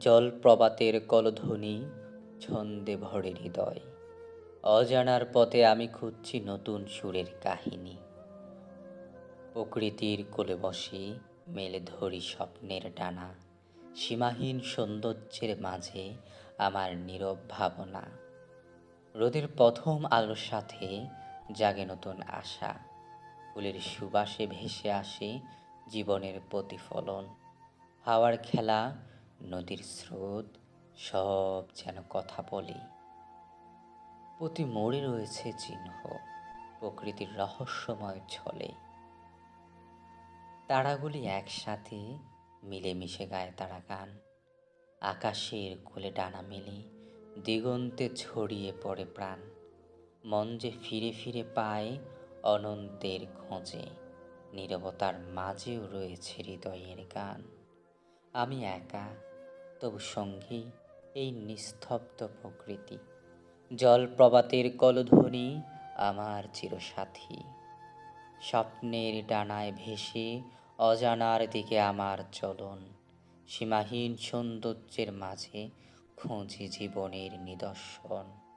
জলপ্রপাতের কলধ্বনি ছন্দে ভরে হৃদয়। অজানার পথে আমি খুঁজছি নতুন সুরের কাহিনী। প্রকৃতির কোলে বসে, মেলে ধরি স্বপ্নের ডানা। সীমাহীন সৌন্দর্যের মাঝে আমার নীরব ভাবনা। রোদের প্রথম আলোর সাথে জাগে নতুন আশা। ফুলের সুবাসে ভেসে আসে জীবনের প্রতিফলন। হাওয়ার খেলা নদীর স্রোত সব যেন কথা বলে। প্রতি মোড়ে রয়েছে চিহ্ন, প্রকৃতির রহস্যময় ছলে। তারাগুলি একসাথে মিলেমিশে গায় তারা গান। আকাশের কোলে ডানা মেলে দিগন্তে ছড়িয়ে পড়ে প্রাণ। মন যে ফিরে ফিরে পায় অনন্তের খোঁজে, নীরবতার মাঝেও রয়েছে হৃদয়ের গান। আমি একা তবু সঙ্গী এই নিস্তব্ধ প্রকৃতি। জলপ্রপাতের কলধ্বনি আমার চিরসাথী। স্বপ্নের ডানায় ভেসে অজানার দিকে আমার চলন। সীমাহীন সৌন্দর্যের মাঝে খুঁজি জীবনের নিদর্শন।